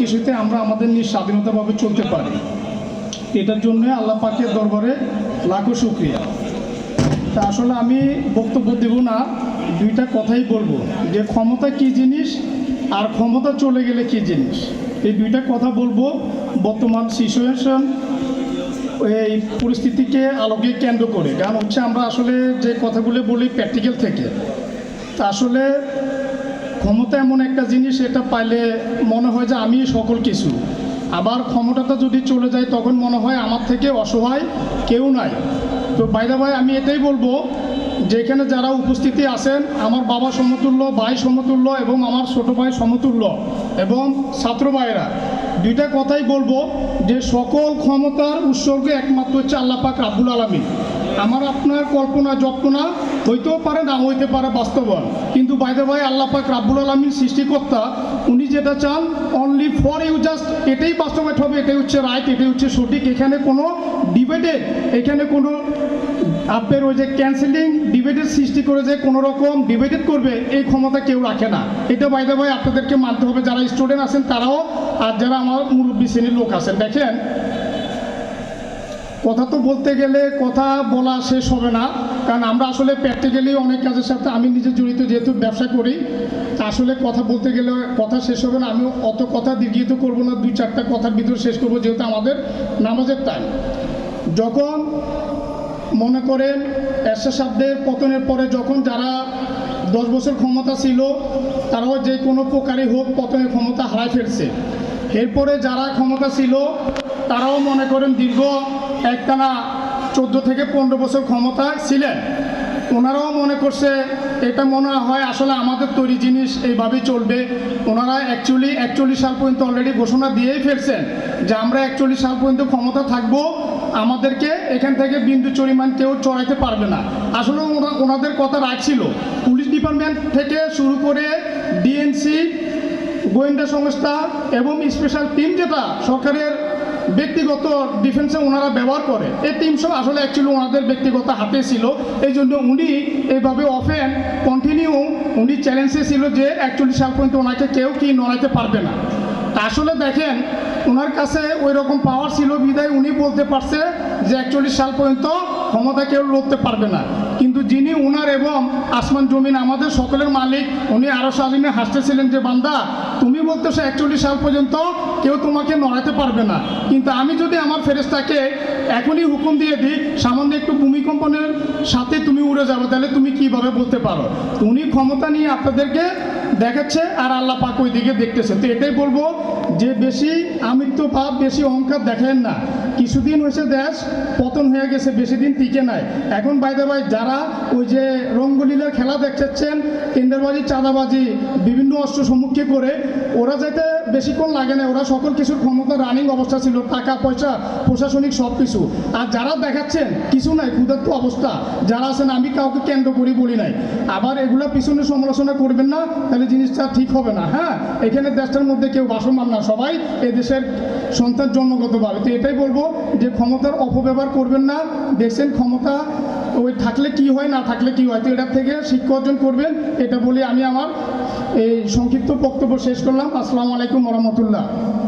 কিছুতে আমরা আমাদের নিজ স্বাধীনতাভাবে চলতে পারি। এটার জন্য আল্লাহ পাকের দরবারে লাখো শুক্রিয়া। তা আসলে আমি বক্তব্য দেব না, দুইটা কথাই বলব। যে ক্ষমতা কি জিনিস আর ক্ষমতা চলে গেলে কি জিনিস? এই দুইটা কথা বলব। বর্তমান সিচুয়েশন এই পরিস্থিতিকে আলোকে কেন্দ্র করে। কারণ হচ্ছে আমরা আসলে যে কথাগুলো বলি প্র্যাকটিক্যাল থেকে, তা আসলে ক্ষমতা এমন একটা জিনিস, এটা পাইলে মনে হয় যে আমি সকল কিছু। আবার ক্ষমতাটা যদি চলে যায়, তখন মনে হয় আমার থেকে অসহায় কেউ নাই। তো বাইরে ভাই আমি এটাই বলব যে এখানে যারা উপস্থিতি আছেন, আমার বাবা সমতুল্য, ভাই সমতুল্য এবং আমার ছোট ভাই সমতুল্য এবং ছাত্র ভাইয়েরা, দুইটা কথাই বলব যে সকল ক্ষমতার উৎসর্গ একমাত্র হচ্ছে আল্লাপাক রাব্বুল আলমী আমার আপনার কল্পনা জল্পনা হইতেও পারে না হইতে পারে বাস্তবায়ন। কিন্তু বাইদে ভাই আল্লাহ পাক রাব্বুল আলমীর সৃষ্টিকর্তা, উনি যেটা চান অনলি ফর ইউ জাস্ট এটাই বাস্তবায়ন হবে, এটাই হচ্ছে রাইট এটাই হচ্ছে সঠিক। এখানে কোনো ডিবেটেড এখানে কোনো আপনার ওই যে ক্যান্সেলিং ডিবেটের সৃষ্টি করে যে কোনো রকম ডিবেটেড করবে, এই ক্ষমতা কেউ রাখে না। এটা বাইদে ভাই আপনাদেরকে মানতে হবে, যারা স্টুডেন্ট আছেন তারাও, আর যারা আমার মুরব্বী শ্রেণির লোক আছেন, দেখেন কথা তো বলতে গেলে কথা বলা শেষ হবে না। কারণ আমরা আসলে প্র্যাকটিক্যালি অনেক কাজের সাথে আমি নিজে জড়িত যেহেতু ব্যবসা করি, আসলে কথা বলতে গেলে কথা শেষ হবে না। আমি অত কথা দীর্ঘিত করব না, দুই চারটা কথার ভিতরে শেষ করব যেহেতু আমাদের নামাজের টাইম যখন মনে করেন এরশাদের পতনের পরে যখন যারা দশ বছর ক্ষমতা ছিল, তারাও যে কোনো প্রকারই হোক পতনের ক্ষমতা হারায় ফেলছে। এরপরে যারা ক্ষমতা ছিল, তারাও মনে করেন দীর্ঘ একটানা চোদ্দ থেকে পনেরো বছর ক্ষমতায় ছিলেন। ওনারাও মনে করছে এটা মনে হয় আসলে আমাদের তৈরি জিনিস, এইভাবেই চলবে। ওনারা অ্যাকচুয়ালি একচল্লিশ সাল পর্যন্ত অলরেডি ঘোষণা দিয়েই ফেলছেন যে আমরা একচল্লিশ সাল পর্যন্ত ক্ষমতা থাকব, আমাদেরকে এখান থেকে বিন্দু চরিমান কেউ চড়াইতে পারবে না। আসলে ওনা- ওনাদের কথা রাখছিল পুলিশ ডিপার্টমেন্ট থেকে শুরু করে ডিএনসি, গোয়েন্দা সংস্থা এবং স্পেশাল টিম যেটা সরকারের ব্যক্তিগত ডিফেন্সে ওনারা ব্যবহার করে। এই সব আসলে অ্যাকচুয়ালি ওনাদের ব্যক্তিগত হাতে ছিল। এই জন্য উনি এইভাবে অফেন কন্টিনিউ উনি চ্যালেঞ্জে ছিল যে অ্যাকচুয়ালি সাল পর্যন্ত ওনাকে কেউ কি নড়াইতে পারবে না। আসলে দেখেন, ওনার কাছে ওই রকম পাওয়ার ছিল বিদায় উনি বলতে পারছে যে একচল্লিশ সাল পর্যন্ত ক্ষমতা কেউ লড়তে পারবে না। কিন্তু যিনি ওনার এবং আসমান জমিন আমাদের সকলের মালিক, উনি আরও সাজিনে হাসতেছিলেন যে, বান্দা, তুমি বলতেছো একচল্লিশ সাল পর্যন্ত কেউ তোমাকে নড়াতে পারবে না। কিন্তু আমি যদি আমার ফেরেস্তাকে এখনই হুকুম দিয়ে দিই, সামান্য একটু ভূমিকম্পনের সাথে তুমি উড়ে যাবে, তাহলে তুমি কীভাবে বলতে পারো? উনি ক্ষমতা নিয়ে আপনাদেরকে দেখাচ্ছে আর আল্লাহ পাক ওই দিকে দেখতেছে। তো এটাই বলব যে বেশি আমিত্ব ভাব বেশি অহংকার দেখেন না। কিছুদিন হয়েছে দেশ পতন হয়ে গেছে, বেশি দিন টিকে নাই। এখন বাইদে ভাই যারা ওই যে রঙ্গলীলার খেলা দেখছেন কেন্দ্রবাজি, চাঁদাবাজি, বিভিন্ন অস্ত্র সম্মুখে করে ওরা যাতে বেশিক্ষণ লাগে না, ওরা সকল কিছুর ক্ষমতা রানিং অবস্থা ছিল, টাকা, পয়সা, প্রশাসনিক সব কিছু আর যারা দেখাচ্ছেন, কিছু নাই, ক্ষুধার্ত অবস্থা। যারা আছেন, আমি কাউকে কেন্দ্র করি, বলি নাই। আবার এগুলো পিছনে সমালোচনা করবেন না, তাহলে জিনিসটা ঠিক হবে না হ্যাঁ? এখানে দেশটার মধ্যে কেউ বাসমান না, সবাই এই দেশের সন্তান জন্মগতভাবে। তো এটাই বলব যে ক্ষমতার অপব্যবহার করবেন না, দেখছেন ক্ষমতা, ওই থাকলে কি হয়, না থাকলে কি হয়? তো এটার থেকে শিক্ষা অর্জন করবেন, এটা বলে আমি আমার এই সংক্ষিপ্ত বক্তব্য শেষ করলাম। আসসালামু আলাইকুম রহমতুল্লাহ।